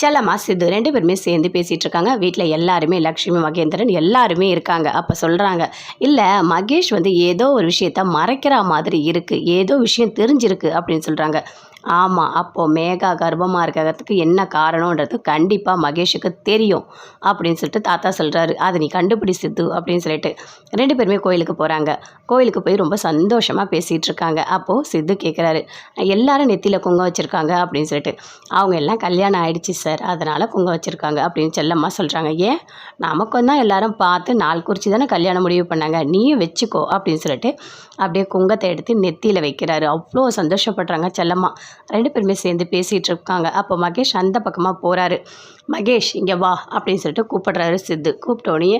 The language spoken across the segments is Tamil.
செல்லம்மா சித்து ரெண்டு பேருமே சேர்ந்து பேசிகிட்டு இருக்காங்க வீட்டில் எல்லாருமே லக்ஷ்மி மகேந்திரன் எல்லாருமே இருக்காங்க. அப்போ சொல்கிறாங்க இல்லை மகேஷ் வந்து ஏதோ ஒரு விஷயத்த மறைக்கிற மாதிரி இருக்குது ஏதோ விஷயம் தெரிஞ்சிருக்கு. அப்படின்னு சொல்கிறாங்க ஆமாம் அப்போது மேகா கர்ப்பமாக இருக்கிறதுக்கு என்ன காரணன்றது கண்டிப்பாக மகேஷுக்கு தெரியும் அப்படின்னு சொல்லிட்டு தாத்தா சொல்கிறாரு அதை நீ கண்டுபிடி சித்து அப்படின்னு சொல்லிட்டு. ரெண்டு பேருமே கோயிலுக்கு போகிறாங்க கோயிலுக்கு போய் ரொம்ப சந்தோஷமாக பேசிகிட்டு இருக்காங்க. அப்போது சித்து கேட்குறாரு எல்லாரும் நெத்தியில் குங்கம் வச்சுருக்காங்க அப்படின்னு சொல்லிட்டு. அவங்க எல்லாம் கல்யாணம் ஆயிடுச்சு சார் அதனால் குங்கம் வச்சுருக்காங்க அப்படின்னு செல்லம்மா சொல்கிறாங்க ஏன்? நமக்கும் தான் எல்லாரும் பார்த்து நாள் குறித்து தானே கல்யாணம் முடிவு பண்ணாங்க. நீயும் வச்சுக்கோ அப்படின்னு சொல்லிட்டு அப்படியே குங்கத்தை எடுத்து நெத்தியில் வைக்கிறாரு. அவ்வளோ சந்தோஷப்படுறாங்க செல்லம்மா. ரெண்டு பேருமே சேர்ந்து பேசிகிட்டு இருக்காங்க அப்போ மகேஷ் அந்த பக்கமாக போகிறாரு மகேஷ் இங்கே வா அப்படின்னு சொல்லிட்டு கூப்பிடுறாரு சித்து. கூப்பிட்டோடனே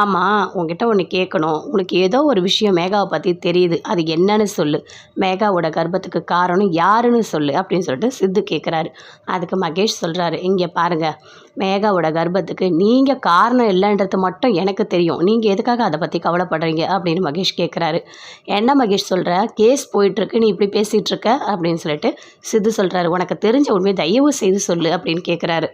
ஆமாம் உங்ககிட்ட ஒன்று கேட்கணும். உனக்கு ஏதோ ஒரு விஷயம் மேகாவை பற்றி தெரியுது. அது என்னன்னு சொல்லு. மேகாவோட கர்ப்பத்துக்கு காரணம் யாருன்னு சொல்லு அப்படின்னு சொல்லிட்டு சித்து கேட்குறாரு அதுக்கு மகேஷ் சொல்கிறாரு இங்கே பாருங்கள் மேகாவோட கர்ப்பத்துக்கு நீங்கள் காரணம் இல்லைன்றது மட்டும் எனக்கு தெரியும். நீங்கள் எதுக்காக அதை பற்றி கவலைப்படுறீங்க? அப்படின்னு மகேஷ் கேட்குறாரு என்ன மகேஷ் சொல்கிற கேஸ் போயிட்டுருக்கு. நீ இப்படி பேசிகிட்ருக்க அப்படின்னு சொல்லிட்டு சித்து சொல்கிறாரு உனக்கு தெரிஞ்ச உண்மையை தயவு செய்து சொல்லு. அப்படின்னு கேட்குறாரு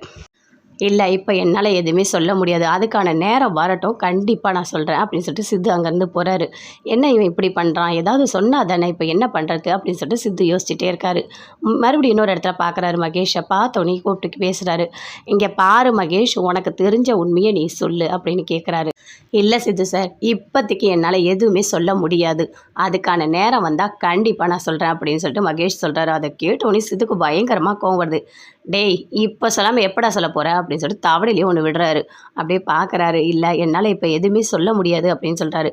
இல்லை இப்போ என்னால் எதுவுமே சொல்ல முடியாது. அதுக்கான நேரம் வரட்டும். கண்டிப்பாக நான் சொல்கிறேன் அப்படின்னு சொல்லிட்டு சித்து அங்கேருந்து போகிறாரு என்ன இவன் இப்படி பண்ணுறான் ஏதாவது சொன்னால் தானே இப்போ என்ன பண்ணுறது அப்படின்னு சொல்லிட்டு சித்து யோசிச்சுட்டே இருக்காரு. மறுபடியும் இன்னொரு இடத்துல பார்க்குறாரு மகேஷை. பார்த்தோன்னே கூப்பிட்டு பேசுகிறாரு இங்கே பாரு மகேஷ் உனக்கு தெரிஞ்ச உண்மையை நீ சொல்லு அப்படின்னு கேட்குறாரு இல்லை சித்து சார் இப்போதைக்கு என்னால் எதுவுமே சொல்ல முடியாது. அதுக்கான நேரம் வந்தால் கண்டிப்பாக நான் சொல்கிறேன் அப்படின்னு சொல்லிட்டு மகேஷ் சொல்கிறாரு அதை கேட்டோன்னே சித்துக்கு பயங்கரமாக கோவம் வருது. டேய் இப்போ சொல்லாமல் எப்படா சொல்ல போகிற அப்படின்னு சொல்லிட்டு தவணையிலேயே ஒன்று விடுறாரு. அப்படியே பார்க்குறாரு இல்லை என்னால் இப்போ எதுவுமே சொல்ல முடியாது அப்படின்னு சொல்கிறாரு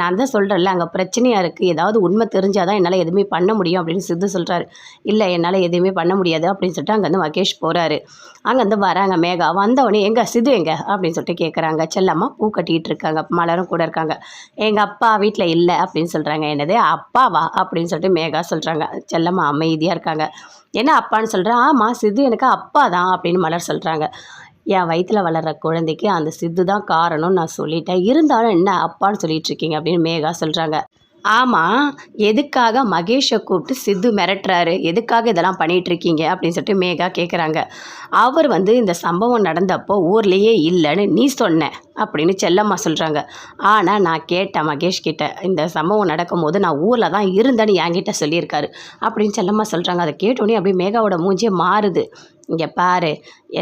நான் தான் சொல்கிறேன்ல அங்கே பிரச்சனையாக இருக்குது ஏதாவது உண்மை தெரிஞ்சால் தான் என்னால் எதுவுமே பண்ண முடியும் அப்படின்னு சித்து சொல்கிறாரு இல்லை என்னால் எதுவுமே பண்ண முடியாது அப்படின்னு சொல்லிட்டு அங்கேருந்து மகேஷ் போகிறாரு அங்கேருந்து வராங்க மேகா. வந்தவொடனே எங்கே சிது எங்க? அப்படின்னு சொல்லிட்டு கேட்குறாங்க செல்லம்மா பூ கட்டிட்டு இருக்காங்க மலரும் கூட இருக்காங்க. எங்கள் அப்பா வீட்டில் இல்லை அப்படின்னு சொல்கிறாங்க என்னது அப்பாவா? அப்படின்னு சொல்லிட்டு மேகா சொல்கிறாங்க செல்லம்மா அமைதியாக இருக்காங்க. என்ன அப்பான்னு சொல்கிறேன் ஆமாம் சித்து எனக்கு அப்பா தான் அப்படின்னு மலர் சொல்கிறாங்க என் வயிற்றில் வளர்கிற குழந்தைக்கு அந்த சித்து தான் காரணம்னு நான் சொல்லிட்டேன். இருந்தாலும் என்ன அப்பான்னு சொல்லிட்டு இருக்கீங்க அப்படின்னு மேகா சொல்கிறாங்க ஆமாம் எதுக்காக மகேஷை கூப்பிட்டு சித்து மிரட்டுறாரு? எதுக்காக இதெல்லாம் பண்ணிகிட்ருக்கீங்க அப்படின்னு சொல்லிட்டு மேகா கேட்குறாங்க அவர் வந்து இந்த சம்பவம் நடந்தப்போ ஊர்லேயே இல்லைன்னு நீ சொன்ன அப்படின்னு செல்லம்மா சொல்கிறாங்க ஆனால் நான் கேட்டேன் மகேஷ் கிட்ட இந்த சம்பவம் நடக்கும்போது நான் ஊரில் தான் இருந்தேன்னு என்கிட்ட சொல்லியிருக்காரு அப்படின்னு செல்லம்மா சொல்கிறாங்க அதை கேட்டோடனே அப்படியே மேகாவோட மூஞ்சியே மாறுது. இங்கே பாரு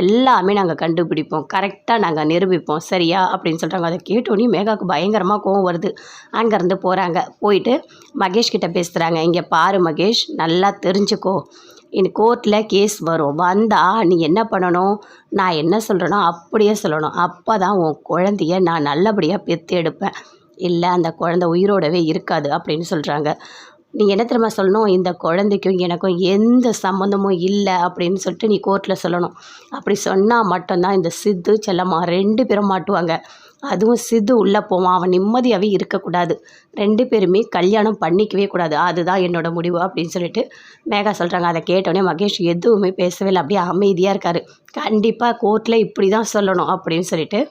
எல்லாமே நாங்கள் கண்டுபிடிப்போம். கரெக்டாக நாங்கள் நிரூபிப்போம். சரியா? அப்படின்னு சொல்கிறாங்க அதை கேட்டோன்னே மேகாவுக்கு பயங்கரமாக கோவம் வருது. அங்கேருந்து போகிறாங்க போயிட்டு மகேஷ் கிட்ட பேசுகிறாங்க இங்கே பாரு மகேஷ் நல்லா தெரிஞ்சுக்கோ. இனி கோர்ட்டில் கேஸ் வரும். வந்தால் நீ என்ன பண்ணணும்? நான் என்ன சொல்கிறேனோ அப்படியே சொல்லணும். அப்போ தான் உன் குழந்தைய நான் நல்லபடியாக பெற்று எடுப்பேன் இல்லை அந்த குழந்தை உயிரோடவே இருக்காது அப்படின்னு சொல்கிறாங்க நீ என்ன திரும்ப சொல்லணும்? இந்த குழந்தைக்கும் எனக்கும் எந்த சம்மந்தமும் இல்லை அப்படின்னு சொல்லிட்டு நீ கோர்ட்டில் சொல்லணும். அப்படி சொன்னால் மட்டும்தான் இந்த சித்து செல்லம்மா ரெண்டு பேரும் மாட்டுவாங்க. அதுவும் சித்து உள்ளே போவான். அவன் நிம்மதியாகவே இருக்கக்கூடாது. ரெண்டு பேருமே கல்யாணம் பண்ணிக்கவே கூடாது. அதுதான் என்னோட முடிவு அப்படின்னு சொல்லிட்டு மேகா சொல்கிறாங்க அதை கேட்டோடனே மகேஷ் எதுவுமே பேசவே இல்லை. அப்படியே அமைதியாக இருக்காரு. கண்டிப்பாக கோர்ட்டில் இப்படி தான் சொல்லணும் அப்படின்னு சொல்லிட்டு